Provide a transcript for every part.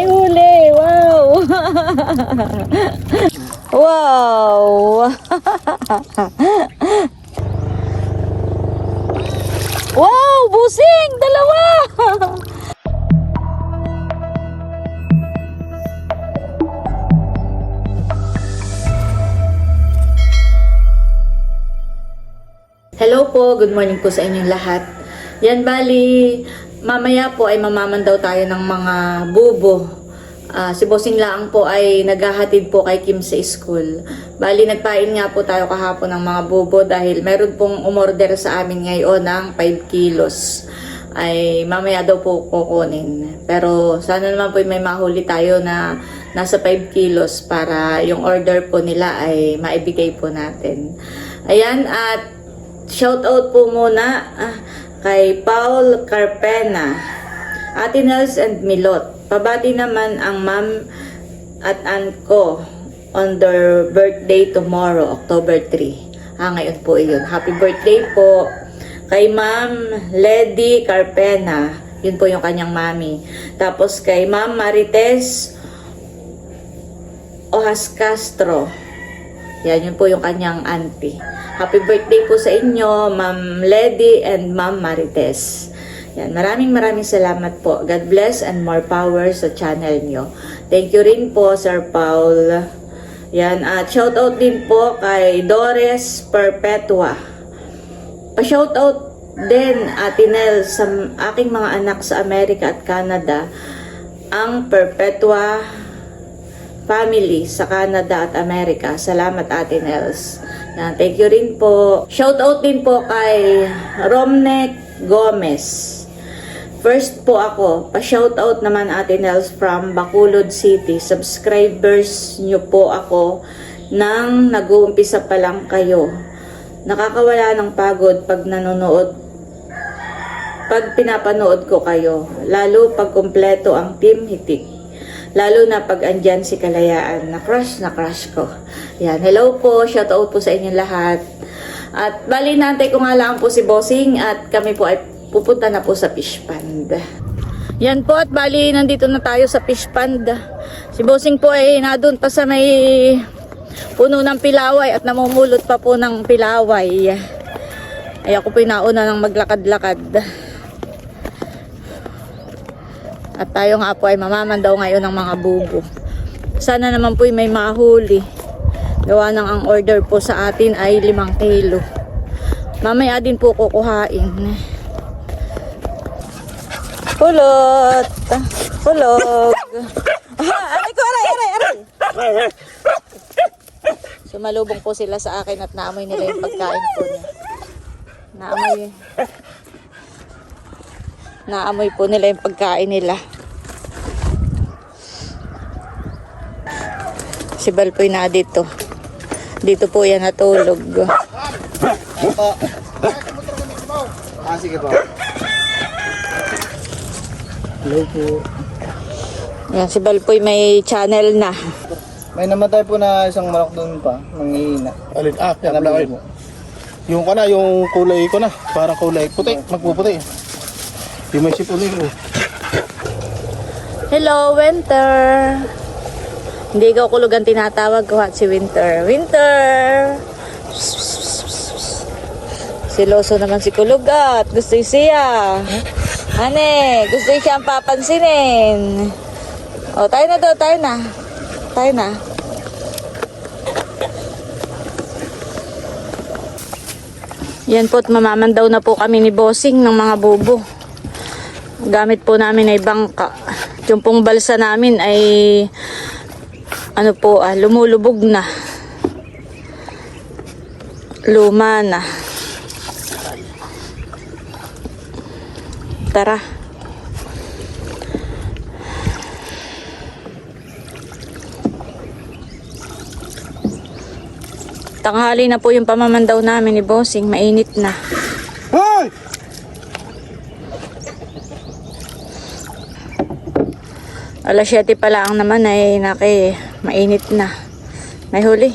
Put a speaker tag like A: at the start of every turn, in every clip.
A: May huli! Wow! wow! wow! Busing! Dalawa! Hello po, good morning po sa inyong lahat. Yan bali, mamaya po ay mamaman daw tayo ng mga bubo. Ah, si Bossing Laang po ay naghahatid po kay Kim sa school. Bali, nagpain nga po tayo kahapon ng mga bubo dahil meron pong umorder sa amin ngayon ng 5 kilos. Ay mamaya daw po kukunin. Pero sana naman po may mahuli tayo na nasa 5 kilos para yung order po nila ay maibigay po natin. Ayan, at Shout out po muna ah, kay Paul Carpena, Ate Nels and Milot. Pabati naman ang ma'am at aunt ko on their birthday tomorrow, October 3. Ah, ngayon po iyon. Happy birthday po kay ma'am Lady Carpena. Yun po yung kanyang mami. Tapos kay ma'am Marites Ohas Castro. Yan, yun po yung kanyang auntie. Happy birthday po sa inyo, Ma'am Lady and Ma'am Marites. Yan, maraming maraming salamat po. God bless and more power sa channel nyo. Thank you rin po, Sir Paul. Yan, at shout out din po kay Doris Perpetua. Pa-shout out din, Ate Nel, sa aking mga anak sa Amerika at Canada, ang Perpetua family sa Canada at Amerika. Salamat Ate Nels. Yan, thank you rin po. Shout out din po kay Romnek Gomez. First po ako, pa-shout out naman Ate Nels from Bacolod City. Subscribers nyo po ako nang nag-uumpisa pa lang kayo. Nakakawala ng pagod pag nanonood pag pinapanood ko kayo, lalo pag kumpleto ang team hitik. Lalo na pag andyan si Kalayaan, na crush na crush ko. Yan, hello po, shout out po sa inyong lahat. At bali nantay ko nga lang po si Bossing at kami po ay pupunta na po sa fish pond. Yan po at bali nandito na tayo sa fish pond. Si Bossing po ay nadun pa sa may puno ng pilaway at namumulot pa po ng pilaway. Ay ako po nauna ng maglakad-lakad. At tayo nga po ay mamaman daw ngayon ng mga bubo. Sana naman po ay may mahuli. Gawa ng ang order po sa atin ay 5 kilo. Mamaya din po kukuhain. Pulot! Pulog! Aray ko, aray, aray, aray! Sumalubong po sila sa akin at naamoy nila yung pagkain po niya. Naamoy. Naamoy po nila yung pagkain nila. Si Balpoy na dito. Dito po yan natulog.
B: Ah, sige po. Hello po.
A: Yan, si Balpoy may channel na.
B: May namatay po na isang manok doon pa, nanghihina.
C: Alin? Ah,
B: nabili mo.
C: Yung ka na, yung kulay ko na. Parang kulay puti, magpuputi. Yung may sipuli ko.
A: Hello, Winter! Hindi ikaw kulugan tinatawag ko at si Winter. Winter! Si Loso naman si kulugat. Gusto siya. Ane, gusto siya ang papansinin. O, tayo na daw, tayo na. Tayo na. Yan po mamaman daw na po kami ni Bossing ng mga bubo. Gamit po namin ay bangka. Yung pong balsa namin ay ano po ah, lumulubog na. Luma na. Tara. Tanghali na po yung pamamandaw namin ni Bossing. Mainit na.
C: Hoy!
A: Alas 7 pa lang naman ay naki mainit na. May huli.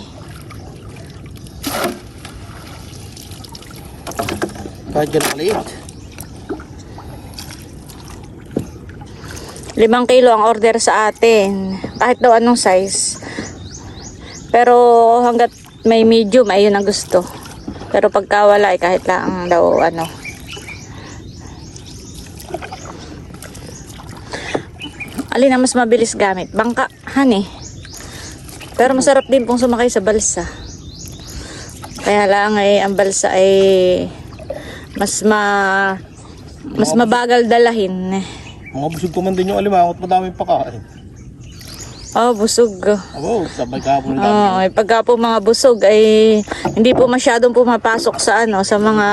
C: Kahit yan maliit.
A: Limang kilo ang order sa atin. Kahit daw anong size. Pero hanggat may medium, ayun ang gusto. Pero pagka wala, eh, kahit lang daw ano. Alin ang mas mabilis gamit? Bangka, honey. Pero masarap din pong sumakay sa balsa. Kaya lang ay ang balsa ay mas ma mas mabagal dalahin.
C: Mga busog ko man din yung alimangot, madaming pakain.
A: Oh, busog.
C: Abo, sabay kahapon ng dami.
A: Oh, pagka po mga busog ay hindi po masyadong pumapasok sa ano, sa mga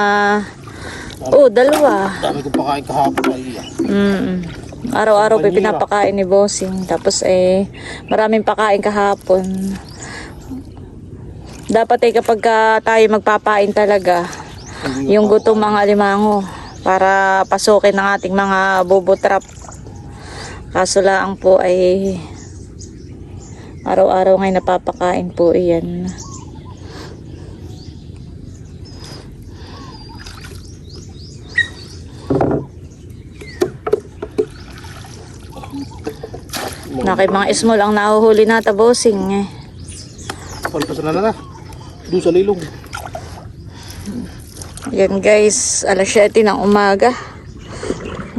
A: Oh, dalawa.
C: Dami ko pakain kahapon ay
A: Mm. Araw-araw po pinapakain ni Bossing. Tapos eh maraming pakain kahapon. Dapat eh kapag ka tayo magpapain talaga, yung gutom mga limango para pasukin ng ating mga bobo trap. Kaso lang po ay araw-araw ngay napapakain po iyan. Nakay mga small ang nahuhuli nata bossing eh.
C: Palpasan na na na. Doon sa lilong.
A: Yan guys, alas 7 ng umaga.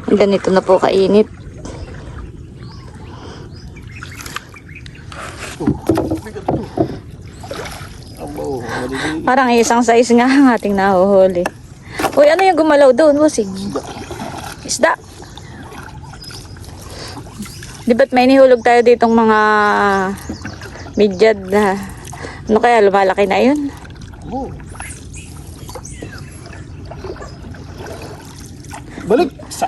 A: Ganito na po kainit. Parang isang size nga ang ating nahuhuli. Uy, ano yung gumalaw doon, bossing? Isda. Di ba't may nihulog tayo ditong mga midyad na ano kaya lumalaki na yun?
C: Abo. Balik! Sa!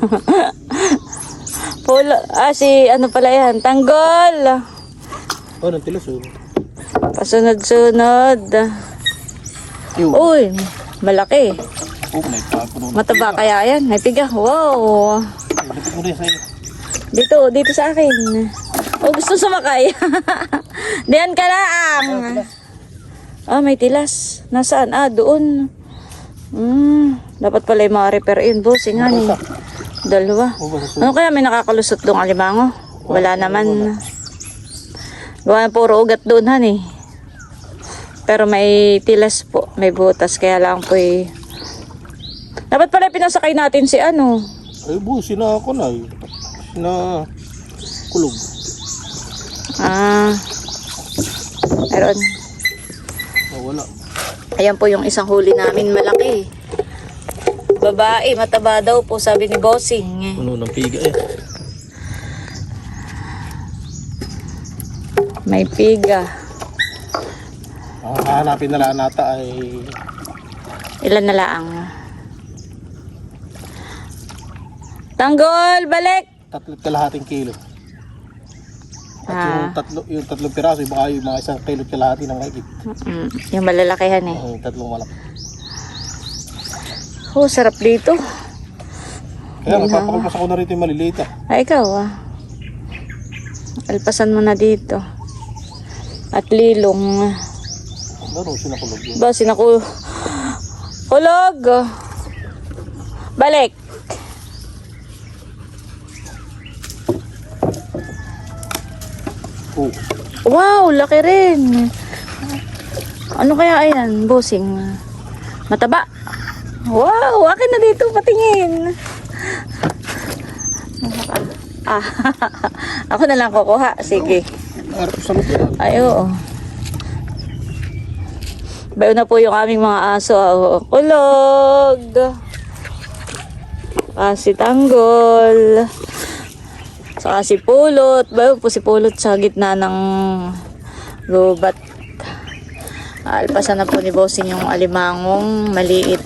A: Pulo, ah si ano pala yan, tanggol.
C: Oh, nang tilas oh.
A: Pasunod-sunod. Uy, malaki.
C: Oh, may.
A: Mataba kaya yan. May piga. Wow.
C: Lapit mo rin sa iyo.
A: Dito, dito sa akin. Oh, gusto sumakay. Diyan ka lang. Ah, may tilas. Nasaan? Ah, doon. Hmm, dapat pala yung mga repair yun, bossing nga ni. Dalawa.
C: Basta
A: Ano kaya may nakakalusot doon alimango? Wala naman. Gawa na puro ugat doon, han eh. Pero may tilas po, may butas, kaya lang po eh. Dapat pala pinasakay natin si ano.
C: Ay, bu, sina ako na eh. Sina kulog.
A: Ah. Meron.
C: Oh, wala.
A: Ayan po yung isang huli namin malaki. Babae, mataba daw po, sabi ni Bossing.
C: Puno ng piga eh.
A: May piga.
C: Ang hahanapin na lang nata ay
A: Ilan na laang? Tanggol, balik!
C: Tatlo't kalahating kilo. At
A: Ah.
C: yung tatlo, yung tatlong piraso, baka yung mga isang kilo kalahati ng mahigit.
A: Mm, yung malalakihan eh.
C: Yung tatlong malaki.
A: Oh, sarap dito.
C: Kaya magpapakalpas ako na rito yung maliliit ah.
A: Ay, ikaw ah. Alpasan mo na dito. At lilong.
C: Laro, sinakulog yun.
A: Ba, sinaku... Hulog! Balik!
C: Oh,
A: Wow, laki rin. Ano kaya ayan, bossing? Mataba. Wow, akin na dito, patingin. Ah, ako na lang kukuha. Sige. Ay, oo. Bayo na po yung aming mga aso. ah. Kulog! Ah, si Tanggol. Saka si Pulot. Bayo po si Pulot sa gitna ng gubat. Alpasan na po ni Bossing yung alimangong maliit.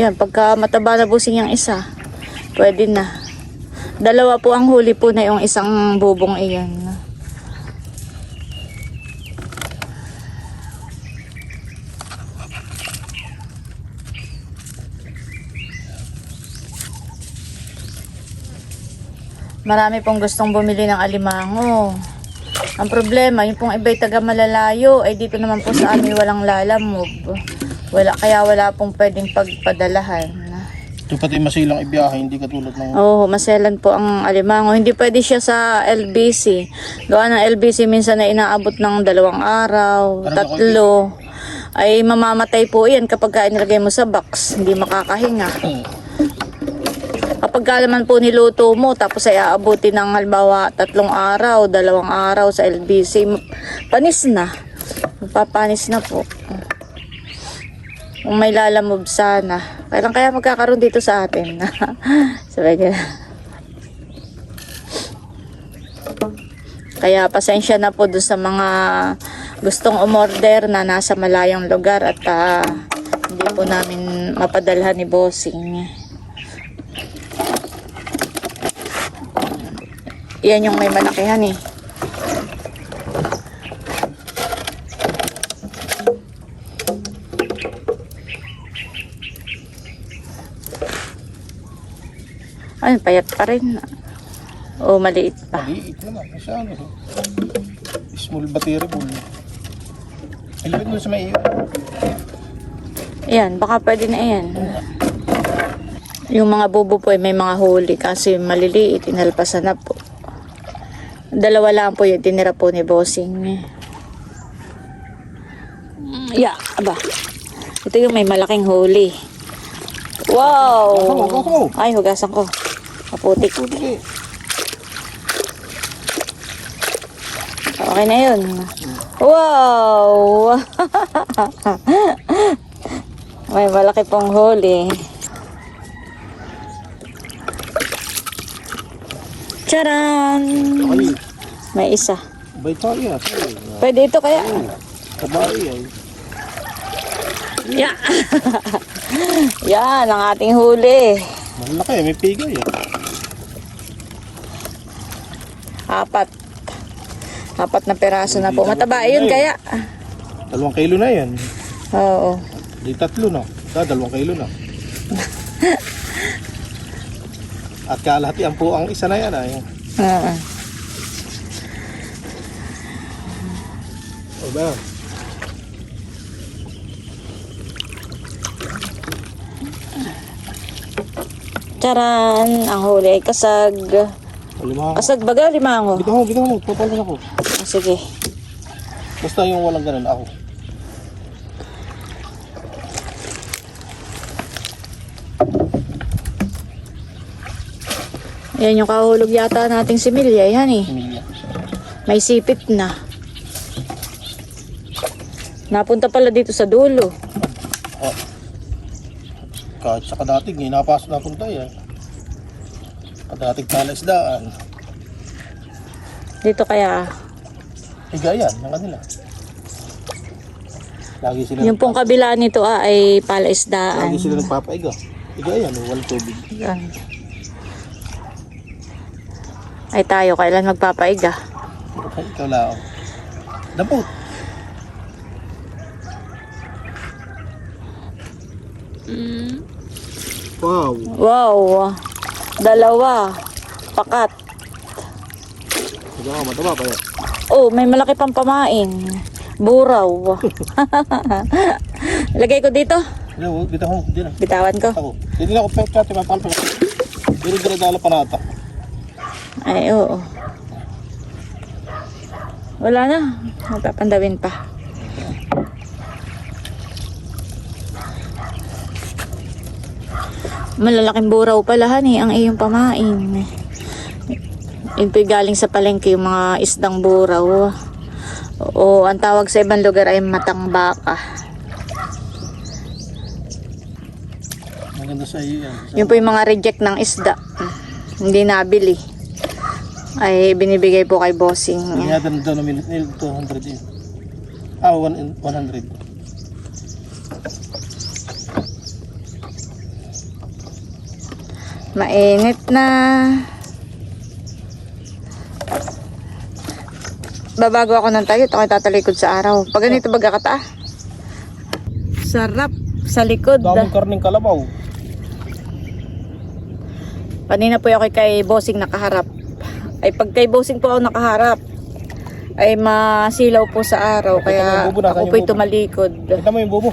A: Yan, pagka mataba na Bossing yung isa, pwede na. Dalawa po ang huli po na yung isang bubong iyon. Marami pong gustong bumili ng alimango. Ang problema, yung pong iba'y taga malalayo, ay dito naman po sa amin walang lalamove. Wala, kaya wala pong pwedeng pagpadalahan.
C: Ito pati masilang ibiyahe, hindi katulad ng...
A: Oo, maselan po ang alimango. Hindi pwede siya sa LBC. Gawa ng LBC minsan na inaabot ng dalawang araw,
C: Parang
A: tatlo. Ay mamamatay po yan kapag ka inilagay mo sa box. Hindi makakahinga. Kapag ka naman po niluto mo, tapos ay aabuti ng halimbawa tatlong araw, dalawang araw sa LBC, panis na. Mapapanis na po. Kung may lalamob sana. Kailan kaya magkakaroon dito sa atin? Sabi niya. Kaya pasensya na po doon sa mga gustong umorder na nasa malayong lugar at ah, hindi po namin mapadalhan ni Bossing. Yan yung may malakihan eh. Ay, payat pa rin. O, maliit pa.
C: Maliit naman. Kasi ano, small battery full. Ilipit mo sa may iyo.
A: Yan, baka pwede na yan. Yung mga bubo po ay may mga huli kasi maliliit, inalpasan na po. Dalawa lang po yung tinira po ni Bossing. Mm, Yeah, aba. Ito yung may malaking huli. Wow! Ay, hugasan ko. Maputik.
C: Sige.
A: Okay na yun. Wow! May malaki pong huli. Charan!
C: Ay,
A: May isa.
C: bay tayo. ah. Ay,
A: Pwede ito kaya?
C: Kabay ay.
A: Yeah! Yan, ang ating huli.
C: Malaki, may pigay eh.
A: Apat. Apat na peraso na po. Mataba yun kaya.
C: Dalawang kilo na yan.
A: Oo.
C: Di tatlo na. Da, dalawang kilo na. At kalahatian po ang isa na yan ay.
A: Oo.
C: O ba?
A: Charan! Ang huli ay kasag.
C: Lima.
A: Kasag baga, limango.
C: Bitaw mo, bitaw mo. Papalan ako.
A: Ah, Sige.
C: Basta yung walang ganun ako.
A: Yan yung kahulog yata nating similya. Yan eh.
C: Emilia.
A: May sipit na. Napunta pala dito sa dulo.
C: Oh. Kahit sa kadatig, ngayon nakapasok na punta yan. Kadatig pala isdaan.
A: Dito kaya.
C: Higa yan, ng kanila. Lagi sila,
A: Yung pong kabila nito ah, ay
C: lagi
A: palaisdaan.
C: sila nagpapaiga. Higa yan, eh, walang tubig.
A: Yan. Ay tayo, kailan magpapaiga?
C: Ikaw lang. Dapot. Wow.
A: Wow! Dalawa. Pakat.
C: Ka, mataba pa yan.
A: Oh, may malaki pang pamain. Buraw. Lagay ko dito.
C: Bitaw mo, hindi na.
A: Bitawan ko.
C: Ako. Hindi na ako pek chati, mapalpa. Hindi na dala pa nata.
A: Ay, oo. Wala na. Magpapandawin pa. Malalaking buraw pala hani ang iyong pamain. Po'y galing sa palengke yung mga isdang buraw. O ang tawag sa ibang lugar ay matang baka.
C: Maganda sa iyo yan.
A: Yun po yung mga reject ng isda. Hindi nabili. Ay binibigay po kay bossing.
C: Ingatan daw na minute nil 200 yun. Ah, one in- 100.
A: Mainit na. Babago ako ng tayo, ako tatalikod sa araw. Pag ganito baga kata. Sarap sa likod.
C: Daming karning kalabaw.
A: Kanina po ako kay bossing nakaharap. Ay pag kay bossing po ako nakaharap, ay masilaw po sa araw. Kaya
C: bubo,
A: ako po'y tumalikod.
C: Kita mo yung bubo.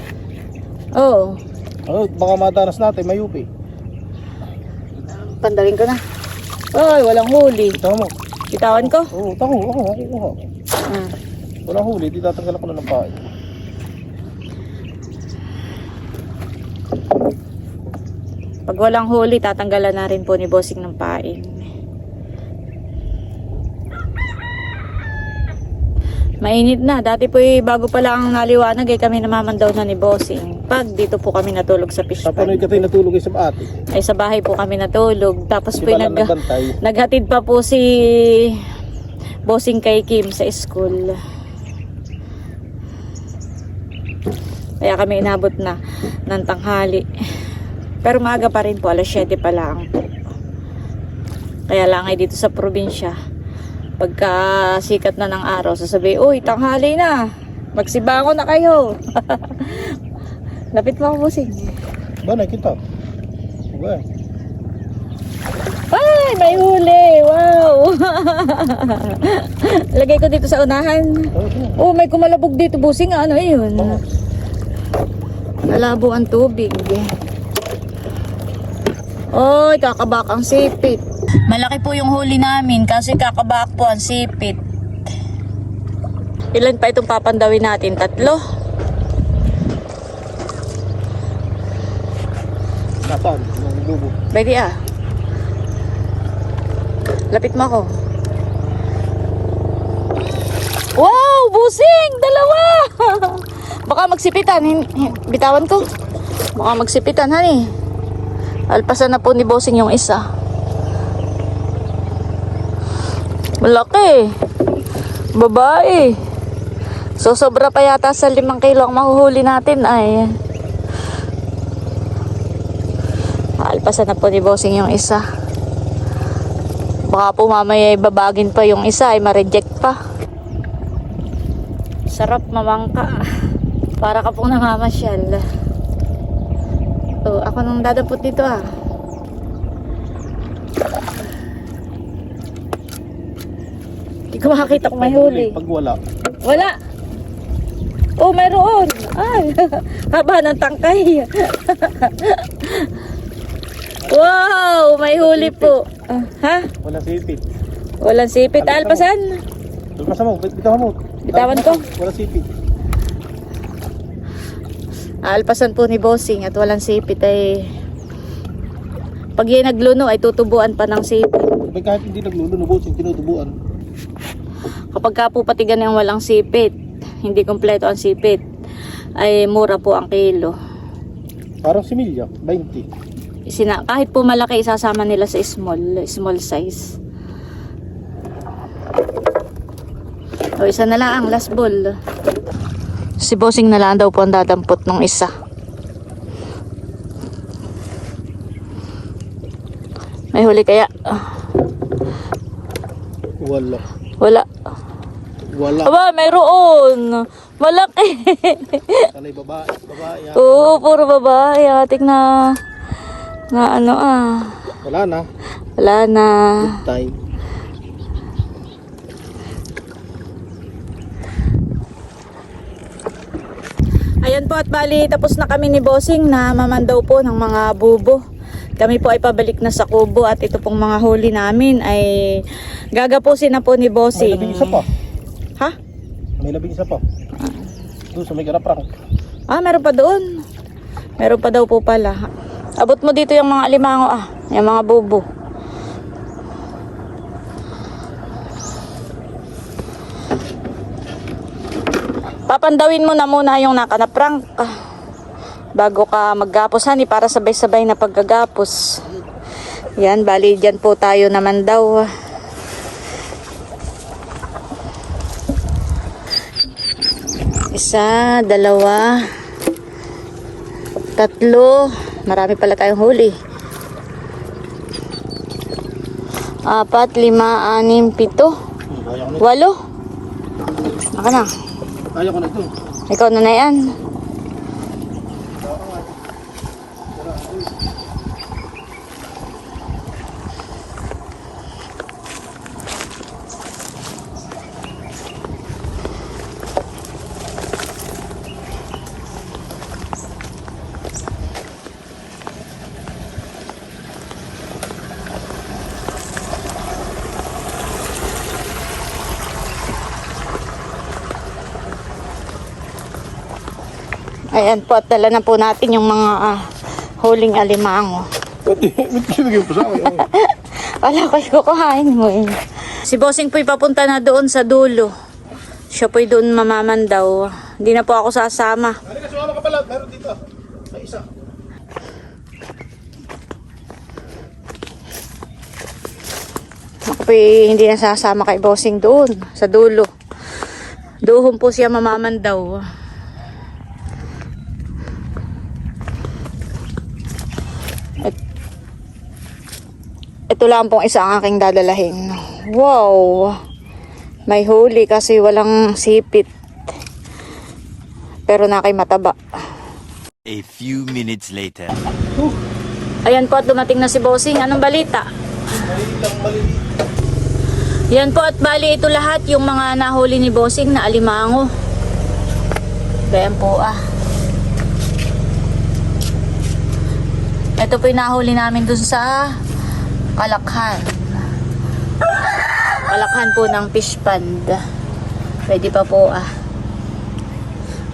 A: Oo.
C: Oh, baka madanas natin, mayupi.
A: Pandawin ko na. Ay, walang huli.
C: Ito mo.
A: Bitawan ko.
C: Oo, tango. Ako, ako, ako. Walang huli, di tatanggal ako na ng pain.
A: Pag walang huli, tatanggalan na rin po ni Bossing ng pain. Mainit na. Dati po eh, bago pa lang naliwanag eh, kami namamandaw na ni Bossing. Pag dito po kami natulog sa fish
C: Sa panoy
A: pond.
C: ka tayo natulog ay sa ate.
A: Ay sa bahay po kami natulog. Tapos
C: Di
A: po
C: ba
A: nag,
C: nagbantay?
A: naghatid pa po si Bossing kay Kim sa school. Kaya kami inabot na ng tanghali. Pero maaga pa rin po, alas 7 pa lang po. Kaya lang ay dito sa probinsya, pagka sikat na ng araw, sasabi, Uy, tanghali na! Magsibango na kayo! Lapit mo ako, Bossing.
C: Ba, nakita. Ba,
A: Ay, may huli! Wow! Lagay ko dito sa unahan. Oh, may kumalabog dito, busing. Ano yun? Malabo ang tubig. Oy, kakabak ang sipit. Malaki po yung huli namin kasi kakabak po ang sipit. Ilan pa itong papandawin natin? Tatlo?
C: nasaan? Yung lubo.
A: Pwede ah. Lapit mo ako. Wow! Busing! Dalawa! Baka magsipitan. Bitawan ko. Baka magsipitan, honey. Alpasan na po ni Bossing yung isa. Malaki. Babae. So, sobra pa yata sa limang kilo ang mahuhuli natin ay. Alpasan na po ni Bossing yung isa. Baka po mamaya ibabagin pa yung isa ay ma-reject pa. Sarap mamangka. Para ka pong namamasyal. Oh, ako nang dadapot dito ah. Hindi ko may huli.
C: Pag wala.
A: Wala. Oh, mayroon. Ay, haba ng tangkay. wow, may huli po. Ah, ha?
C: Wala sipit.
A: Walang sipit. Alpasan.
C: Tulpasa mo, bitawan mo.
A: Bitawan ko.
C: Wala sipit.
A: Alpasan po ni Bossing at walang sipit ay pag yan nagluno ay tutubuan pa ng sipit.
C: Kahit hindi naglulunubos yung tinutubuan.
A: Kapag ka po patigan ng walang sipit, hindi kompleto ang sipit, ay mura po ang kilo.
C: Parang similya, 20.
A: Sina, kahit po malaki, isasama nila sa small, small size. O, isa na lang, last ball. Si Bossing na lang daw po ang dadampot ng isa. May huli kaya? Ah,
C: Wala.
A: Wala.
C: Wala.
A: Aba, mayroon. Malaki.
C: Sanay babae. Babae. ah.
A: Oo, puro babae. Atik na, na ano ah.
C: Wala na.
A: Wala na.
C: Time.
A: Ayan po at bali tapos na kami ni Bossing na mamandaw po ng mga bubo. Kami po ay pabalik na sa kubo at ito pong mga huli namin ay gagapusin na po ni
C: May
A: Bossing.
C: labing isa pa.
A: Ha?
C: May labing isa pa. Doon sa may karaprang.
A: Ah, meron pa doon. Meron pa daw po pala. Abot mo dito yung mga alimango ah. Yung mga bubo. Papandawin mo na muna yung nakanaprank. ah, Bago ka maggapos, honey, para sabay-sabay na paggagapos. Yan, bali dyan po tayo naman daw. Isa, dalawa, tatlo. Marami pala tayong huli. Apat, lima, anim, pito, walo. Ako na.
C: Kaya ko na ito.
A: Ikaw na na yan. Ayan po, at dala na po natin yung mga ah, huling alimango.
C: Pati, may kinigyan pa sa akin.
A: Wala ko kukuhain mo eh. Si Bossing po'y papunta na doon sa dulo. Siya po'y doon mamaman daw. Hindi na po ako sasama.
C: Halika, sumama ka pala. Meron dito. May isa.
A: Ako po'y hindi na sasama kay Bossing doon, sa dulo. Doon po siya mamaman daw. Ito lang pong isa ang aking dadalahin. Wow! May huli kasi walang sipit. Pero na kay mataba.
D: A few minutes later.
A: Ayan po at dumating na si Bossing. Anong balita?
C: Malilang maliliit.
A: Yan po at bali ito lahat yung mga nahuli ni Bossing na alimango. Ayan po ah. Ito po yung nahuli namin dun sa Kalakhan. Kalakhan po ng fish pond. Pwede pa po ah.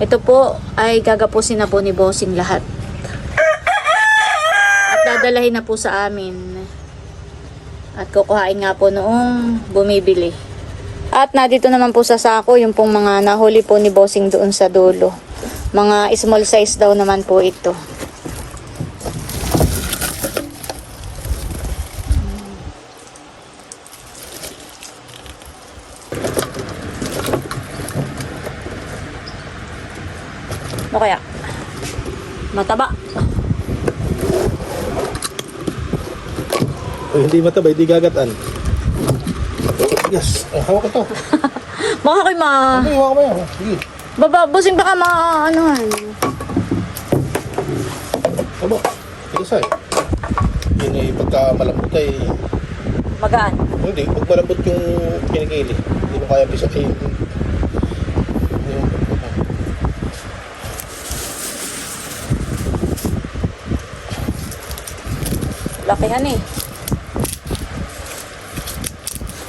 A: Ito po ay gagapusin na po ni Bossing lahat. At dadalahin na po sa amin. At kukuhain nga po noong bumibili. At nandito naman po sa sako yung pong mga nahuli po ni Bossing doon sa dulo. Mga small size daw naman po ito. Ano kaya? Mataba.
C: Oh, hindi matabay, hindi gagatan. Yes. Oh, hawak ko to.
A: Baka kayo ma...
C: Sige, hawak mo yan. Sige.
A: Baba, Bossing baka ma... Anuhan.
C: Aba. Tigasay. Yun eh, pagka malambot ay...
A: Magaan.
C: Hindi, pag malambot yung kinikili. Hindi mo kaya bisa kayo.
A: Lakihan eh.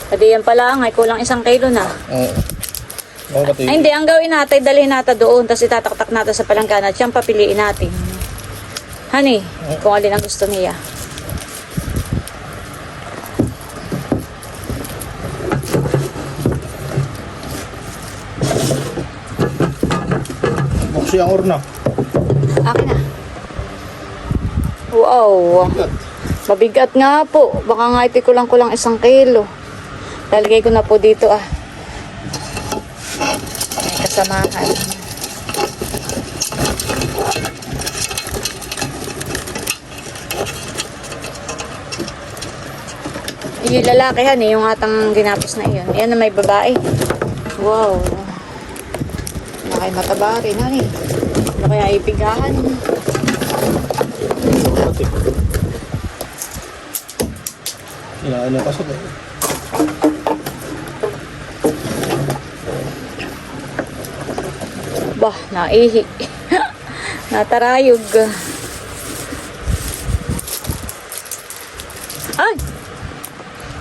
A: Pwede yan pala ang ay kulang isang kilo na.
C: Oo. Pati.
A: Ay hindi, ang gawin natin, dalhin natin doon, tapos itataktak natin sa palanggana at siyang papiliin natin. Honey, kung alin ang gusto niya.
C: Buksi ang urna.
A: Akin na. Wow.
C: Bigat.
A: Mabigat nga po. Baka nga iti ko lang isang kilo. Lalagay ko na po dito ah. May kasamahan. Yung lalaki han eh, yung atang ginapos na iyon. Yan na may babae. Wow. Nakay mataba rin han eh. Ano kaya ipigahan?
C: Pati. Inaano pa sa
A: Bah, naihi. Natarayog. Ay!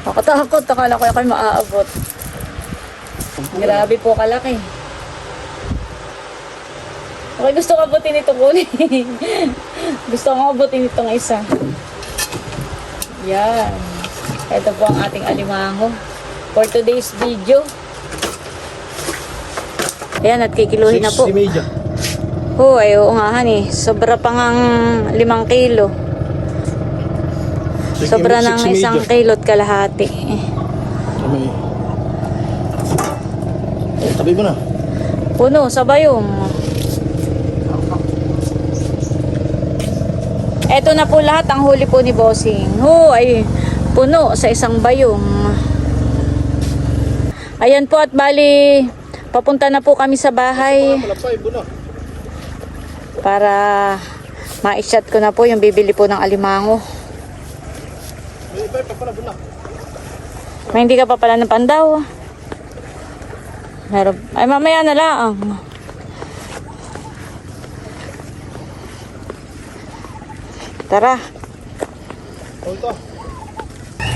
A: Nakatakot. Akala ko kayo maaabot. Grabe po kalaki. Okay, gusto ko abutin ito kunin. gusto ko abutin itong isa. Yan. Ito po ang ating alimango. For today's video. Ayan, at kikiluhin na po. Oo, ay oo nga han eh. Sobra pa ngang limang kilo. Sobra ng isang kilo at kalahati.
C: Tabi mo na.
A: Puno, sa bayong. Eto na po lahat ang huli po ni Bossing. Ho, ay puno sa isang bayong. Ayan po at bali, papunta na po kami sa bahay. Para ma-shot ko na po yung bibili po ng alimango.
C: May
A: hindi ka pa pala ng pandaw. Meron. Ay, mamaya na lang. Tara.
C: Ito.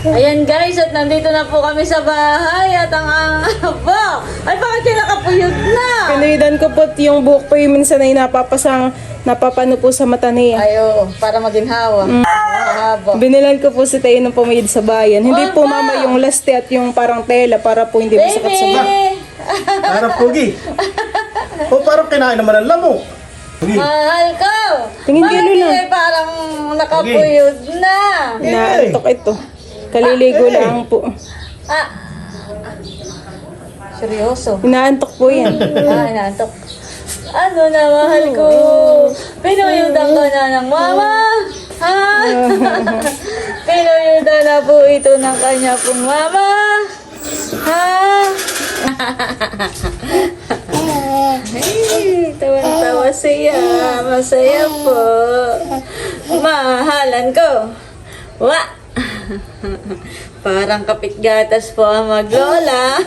A: Ayan guys, at nandito na po kami sa bahay at ang ang aba, ay bakit kayo nakapuyod na?
E: Pinuidan ko po yung buhok po yung minsan ay napapasang, napapano po sa mata niya.
A: Ayo, para maging hawa. Mahaba.
E: Binilan ko po si Tayo ng pumayid sa bayan. Hindi po mama yung laste at yung parang tela para po hindi masakit sa bayan.
A: Baby!
C: Parang pugi. o parang kinain naman ang lamok. Pugi.
A: Mahal ko!
E: Tingin
A: Bakit
E: kayo, Lola.
A: kayo parang nakapuyod na?
E: Naantok ito. Kaliligo lang po.
A: Ah! Seryoso?
E: Inaantok po yan.
A: Ah, inaantok. Ano na, mahal ko? Pinuyudan ka na ng mama? Ha? Pinuyudan na po ito ng kanya pong mama? Ha? Ay, tawan-tawa siya. Masaya po. Mahalan ko. Wa! Parang kapit gatas po ang maglola.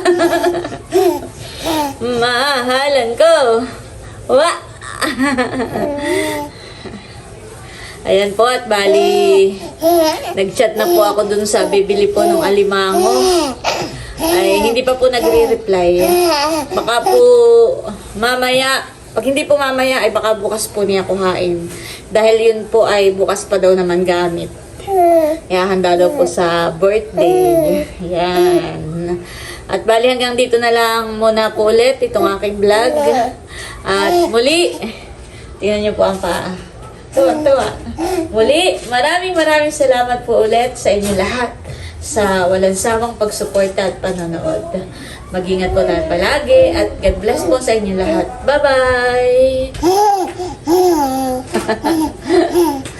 A: Mahalan ko. Wa! Ayan po at bali nag-chat na po ako dun sa bibili po ng alimango. Ay hindi pa po nagre-reply. Baka po mamaya, pag hindi po mamaya ay baka bukas po niya kuhain. Dahil yun po ay bukas pa daw naman gamit. Kaya handa daw po sa birthday. Yan. At bali hanggang dito na lang muna po ulit itong aking vlog. At muli, tingnan niyo po ang paa. Tuwa-tuwa. Muli, maraming maraming salamat po ulit sa inyo lahat sa walang sawang pagsuporta at panonood. Mag-ingat po tayo palagi at God bless po sa inyo lahat. Bye-bye!